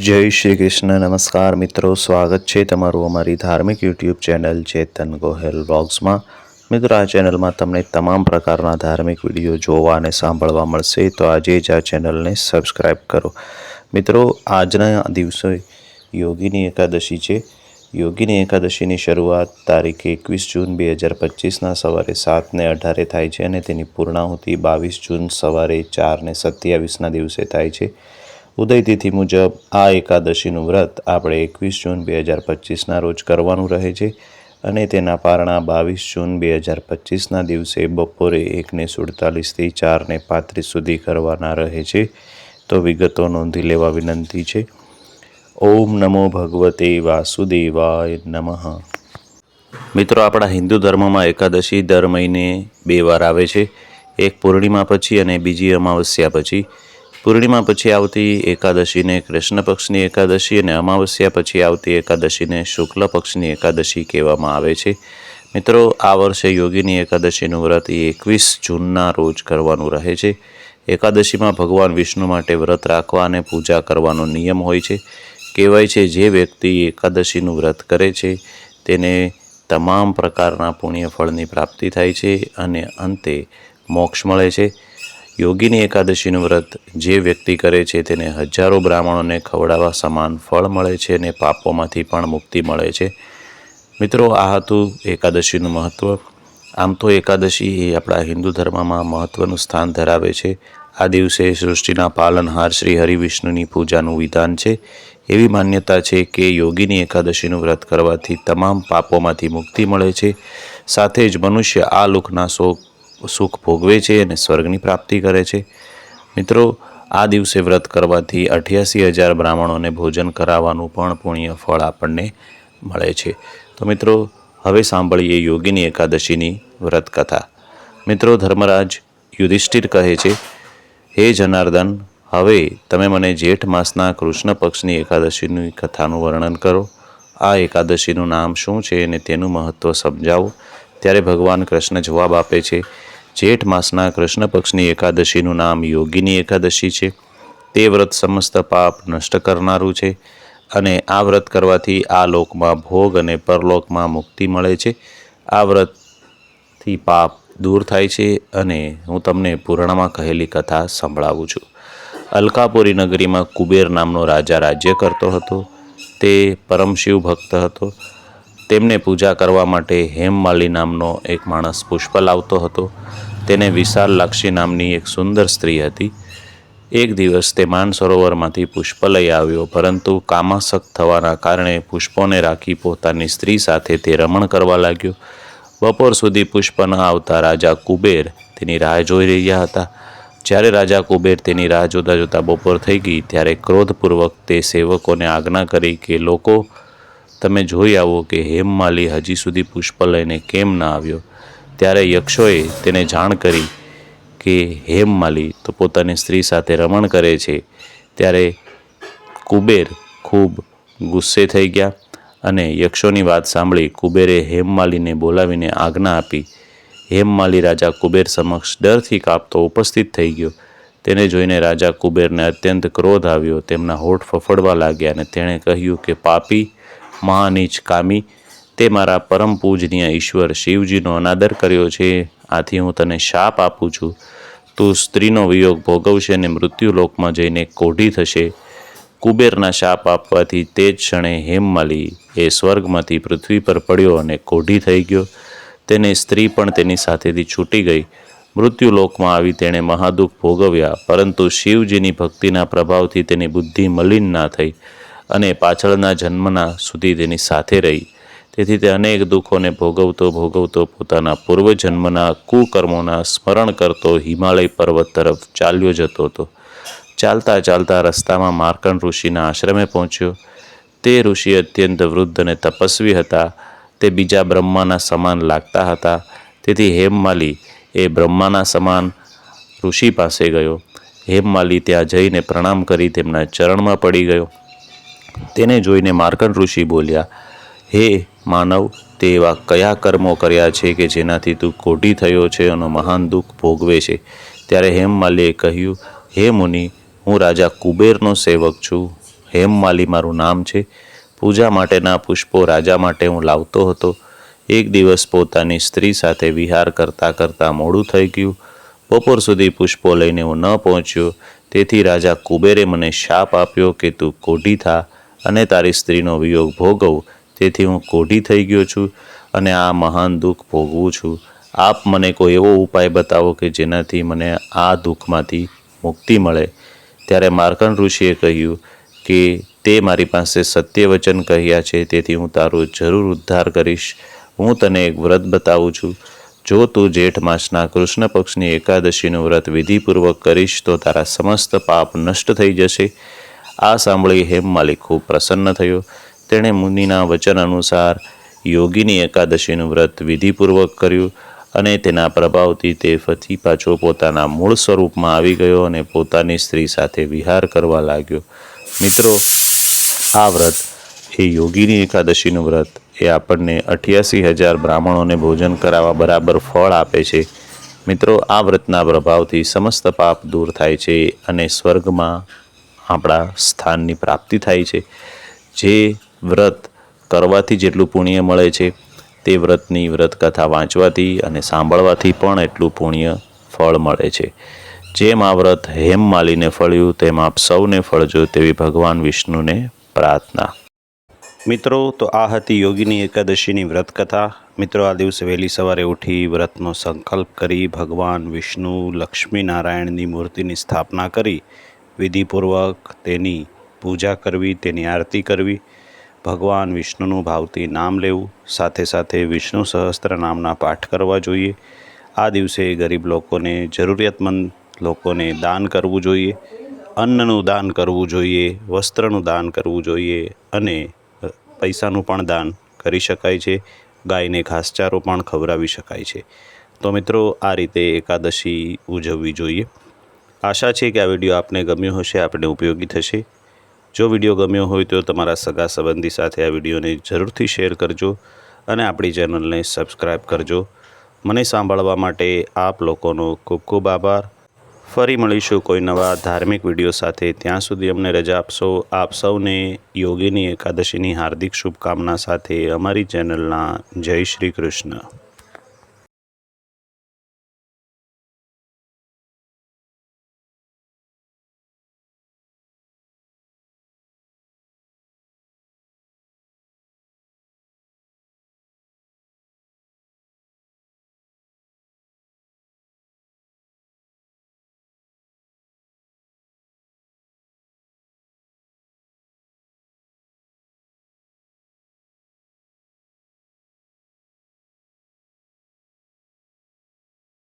જય શ્રી કૃષ્ણ, નમસ્કાર મિત્રો. સ્વાગત છે તમારું અમારી ધાર્મિક યુટ્યુબ ચેનલ ચેતન ગોહેલ વ્લોગ્સમાં. મિત્રો, આ ચેનલમાં તમને તમામ પ્રકારના ધાર્મિક વીડિયો જોવા અને સાંભળવા મળશે. તો આજે જ આ ચેનલને સબસ્ક્રાઈબ કરો. મિત્રો, આજના દિવસે યોગીની એકાદશી છે. યોગીની એકાદશીની શરૂઆત તારીખ એકવીસ જૂન બે હજાર પચીસના સવારે સાતને અઢારે થાય છે અને તેની પૂર્ણાહુતિ બાવીસ જૂન સવારે ચારને સત્યાવીસના દિવસે થાય છે. ઉદયતિથિ મુજબ આ એકાદશીનું વ્રત આપણે એકવીસ જૂન બે હજાર પચીસના રોજ કરવાનું રહે છે અને તેના પારણા બાવીસ જૂન બે હજાર પચીસના દિવસે બપોરે એકને સુડતાલીસથી ચારને પાંત્રીસ સુધી કરવાના રહે છે. તો વિગતો નોંધી લેવા વિનંતી છે. ઓમ નમો ભગવતે વાસુદેવાય નમઃ. મિત્રો, આપણા હિન્દુ ધર્મમાં એકાદશી દર મહિને બે વાર આવે છે. એક પૂર્ણિમા પછી અને બીજી અમાવસ્યા પછી. પૂર્ણિમા પછી આવતી એકાદશીને કૃષ્ણ પક્ષની એકાદશી અને અમાવસ્યા પછી આવતી એકાદશીને શુક્લ પક્ષની એકાદશી કહેવામાં આવે છે. મિત્રો, આ વર્ષે યોગીની એકાદશીનું વ્રત એ એકવીસ જૂનના રોજ કરવાનું રહે છે. એકાદશીમાં ભગવાન વિષ્ણુ માટે વ્રત રાખવા અને પૂજા કરવાનો નિયમ હોય છે. કહેવાય છે, જે વ્યક્તિ એકાદશીનું વ્રત કરે છે, તેને તમામ પ્રકારના પુણ્ય ફળની પ્રાપ્તિ થાય છે અને અંતે મોક્ષ મળે છે. યોગીની એકાદશીનું વ્રત જે વ્યક્તિ કરે છે તેને હજારો બ્રાહ્મણોને ખવડાવવા સમાન ફળ મળે છે અને પાપોમાંથી પણ મુક્તિ મળે છે. મિત્રો, આ હતું એકાદશીનું મહત્ત્વ આમ તો એકાદશી એ આપણા હિન્દુ ધર્મમાં મહત્ત્વનું સ્થાન ધરાવે છે. આ દિવસે સૃષ્ટિના પાલનહાર શ્રી હરિવિષ્ણુની પૂજાનું વિધાન છે. એવી માન્યતા છે કે યોગીની એકાદશીનું વ્રત કરવાથી તમામ પાપોમાંથી મુક્તિ મળે છે. સાથે જ મનુષ્ય આ લુખના શોક સુખ ભોગવે છે અને સ્વર્ગની પ્રાપ્તિ કરે છે. મિત્રો, આ દિવસે વ્રત કરવાથી અઠ્યાસી હજાર બ્રાહ્મણોને ભોજન કરાવવાનું પણ પુણ્ય ફળ આપણને મળે છે. તો મિત્રો, હવે સાંભળીએ યોગીની એકાદશીની વ્રત કથા મિત્રો, ધર્મરાજ યુધિષ્ઠિર કહે છે, હે જનાર્દન, હવે તમે મને જેઠ માસના કૃષ્ણ પક્ષની એકાદશીની કથાનું વર્ણન કરો. આ એકાદશીનું નામ શું છે અને તેનું મહત્ત્વ સમજાવો. ત્યારે ભગવાન કૃષ્ણ જવાબ આપે છે જેઠ માસના કૃષ્ણ પક્ષની એકાદશીનું નામ યોગીની એકાદશી છે. તે વ્રત સમસ્ત પાપ નષ્ટ કરનારું છે અને આ વ્રત કરવાથી આ લોકમાં ભોગ અને પરલોકમાં મુક્તિ મળે છે. આ વ્રતથી પાપ દૂર થાય છે અને હું તમને પુરાણમાં કહેલી કથા સંભળાવું છું. અલકાપુરી નગરીમાં કુબેર નામનો રાજા રાજ્ય કરતો હતો. તે પરમ શિવ ભક્ત હતો. તેમને પૂજા કરવા માટે હેમમાલી નામનો એક માણસ પુષ્પ લાવતો હતો. તેને વિશાલ લાક્ષી નામની એક સુંદર સ્ત્રી હતી. એક દિવસ તે માનસરોવરમાંથી પુષ્પ લઈ આવ્યો, પરંતુ કામાસક્ત થવાના કારણે પુષ્પોને રાખી પોતાની સ્ત્રી સાથે તે રમણ કરવા લાગ્યો. બપોર સુધી પુષ્પ ન આવતા રાજા કુબેર તેની રાહ જોઈ રહ્યા હતા. જ્યારે રાજા કુબેર તેની રાહ જોતા જોતા બપોર થઈ ગઈ, ત્યારે ક્રોધપૂર્વક તે સેવકોને આજ્ઞા કરી કે, લોકો તમે જોઈ આવો કે હેમમાલી હજી સુધી પુષ્પ લઈને કેમ ના આવ્યો? ત્યારે યક્ષોએ તેને જાણ કરી કે હેમમાલી તો પોતાની સ્ત્રી સાથે રમણ કરે છે. ત્યારે કુબેર ખૂબ ગુસ્સે થઈ ગયા અને યક્ષોની વાત સાંભળી કુબેરે હેમમાલીને બોલાવીને આજ્ઞા આપી. હેમમાલી રાજા કુબેર સમક્ષ ડરથી કાપતો ઉપસ્થિત થઈ ગયો. તેને જોઈને રાજા કુબેરને અત્યંત ક્રોધ આવ્યો. તેમના હોઠ ફફડવા લાગ્યા અને તેણે કહ્યું કે, પાપી મહાનીચ કામી તે મારા પરમ પૂજનીય ઈશ્વર શિવજીનો અનાદર કર્યો છે. આથી હું તને શાપ આપું છું. તું સ્ત્રીનો વિયોગ ભોગવશે અને મૃત્યુલોકમાં જઈને કોઢી થશે. કુબેરના શાપ આપવાથી તે જ ક્ષણે હેમમાલી એ સ્વર્ગમાંથી પૃથ્વી પર પડ્યો અને કોઢી થઈ ગયો. તેને સ્ત્રી પણ તેની સાથેથી છૂટી ગઈ. મૃત્યુલોકમાં આવી તેણે મહાદુઃખ ભોગવ્યા, પરંતુ શિવજીની ભક્તિના પ્રભાવથી તેની બુદ્ધિ મલિન ના થઈ. અને પાછળના જન્મના સુધી તેની સાથે રહી. તેથી તે અનેક દુઃખોને ભોગવતો ભોગવતો પોતાના પૂર્વજન્મના કુકર્મોના સ્મરણ કરતો હિમાલય પર્વત તરફ ચાલ્યો જતો હતો. ચાલતા ચાલતા રસ્તામાં માર્કણ ઋષિના આશ્રમે પહોંચ્યો. તે ઋષિ અત્યંત વૃદ્ધ અને તપસ્વી હતા. તે બીજા બ્રહ્માના સમાન લાગતા હતા. તેથી હેમમાલી એ બ્રહ્માના સમાન ઋષિ પાસે ગયો. હેમમાલી ત્યાં જઈને પ્રણામ કરી તેમના ચરણમાં પડી ગયો. તેને જોઈને માર્કંડ ઋષિ બોલ્યા, હે માનવ, તે એવા કયા કર્મો કર્યા છે કે જેનાથી તું કોઢી થયો છે અને મહાન દુઃખ ભોગવે છે? ત્યારે હેમમાલીએ કહ્યું, હે મુનિ, હું રાજા કુબેરનો સેવક છું. હેમમાલી મારું નામ છે. પૂજા માટેના પુષ્પો રાજા માટે હું લાવતો હતો. એક દિવસ પોતાની સ્ત્રી સાથે વિહાર કરતાં કરતાં મોડું થઈ ગયું. બપોર સુધી પુષ્પો લઈને હું ન પહોંચ્યો. તેથી રાજા કુબેરે મને શાપ આપ્યો કે તું કોઢી થા. અને તારી સ્ત્રીનો વિયોગ ભોગવ, તેથી હું કોઢી થઈ ગયો છું અને આ મહાન દુઃખ ભોગવું છું. આપ મને કોઈ એવો ઉપાય બતાવો કે જેનાથી મને આ દુઃખમાંથી મુક્તિ મળે? ત્યારે માર્કંડ ઋષિએ કહ્યું કે, તે મારી પાસે સત્ય વચન કહ્યા છે, તેથી હું તારો જરૂર ઉદ્ધાર કરીશ. હું તને એક વ્રત બતાવું છું. જો તું જેઠ માસના કૃષ્ણ પક્ષની એકાદશીનું વ્રત વિધિપૂર્વક કરીશ, તો તારા સમસ્ત પાપ નષ્ટ થઈ જશે. આ સાંભળી હેમમાલિક ખૂબ પ્રસન્ન થયો. તેણે મુનિના વચન અનુસાર યોગીની એકાદશીનું વ્રત વિધિપૂર્વક કર્યું અને તેના પ્રભાવથી તે ફરી પાછો પોતાના મૂળ સ્વરૂપમાં આવી ગયો અને પોતાની સ્ત્રી સાથે વિહાર કરવા લાગ્યો. મિત્રો, આ વ્રત, એ યોગીની એકાદશીનું વ્રત, એ આપણને અઠ્યાસી હજાર બ્રાહ્મણોને ભોજન કરાવવા બરાબર ફળ આપે છે. મિત્રો, આ વ્રતના પ્રભાવથી સમસ્ત પાપ દૂર થાય છે અને સ્વર્ગમાં આપણા સ્થાનની પ્રાપ્તિ થાય છે. જે વ્રત કરવાથી જેટલું પુણ્ય મળે છે, તે વ્રતની વ્રત કથા વાંચવાથી અને સાંભળવાથી પણ એટલું પુણ્ય ફળ મળે છે. જેમ આ વ્રત હેમ માલીને ફળ્યું, તેમ આપ સૌને ફળજો તેવી ભગવાન વિષ્ણુને પ્રાર્થના. મિત્રો, તો આ હતી યોગીની એકાદશીની વ્રત કથા મિત્રો, આ દિવસે વહેલી સવારે ઉઠી વ્રતનો સંકલ્પ કરી ભગવાન વિષ્ણુ લક્ષ્મી નારાયણની મૂર્તિની સ્થાપના કરી વિધિપૂર્વક તેની પૂજા કરવી, તેની આરતી કરવી. ભગવાન વિષ્ણુનું ભાવથી નામ લેવું. સાથે સાથે વિષ્ણુ સહસ્ત્ર નામના પાઠ કરવા જોઈએ. આ દિવસે ગરીબ લોકોને, જરૂરિયાતમંદ લોકોને દાન કરવું જોઈએ. અન્નનું દાન કરવું જોઈએ, વસ્ત્રનું દાન કરવું જોઈએ અને પૈસાનું પણ દાન કરી શકાય છે. ગાયને ઘાસચારો પણ ખવડાવી શકાય છે. તો મિત્રો, આ રીતે એકાદશી ઉજવવી જોઈએ. આશા છે કે આ વીડિયો આપને ગમ્યો હશે, આપને ઉપયોગી થશે. જો વીડિયો ગમ્યો હોય તો તમારા સગા સંબંધી સાથે આ વિડીયોને જરૂરથી શેર કરજો અને આપણી ચેનલને સબસ્ક્રાઈબ કરજો. મને સાંભળવા માટે આપ લોકોનો ખૂબ ખૂબ આભાર. ફરી મળીશું કોઈ નવા ધાર્મિક વીડિયો સાથે. ત્યાં સુધી અમને રજા આપશો. આપ સૌને યોગીની એકાદશીની હાર્દિક શુભકામના સાથે અમારી ચેનલના જય શ્રી કૃષ્ણ.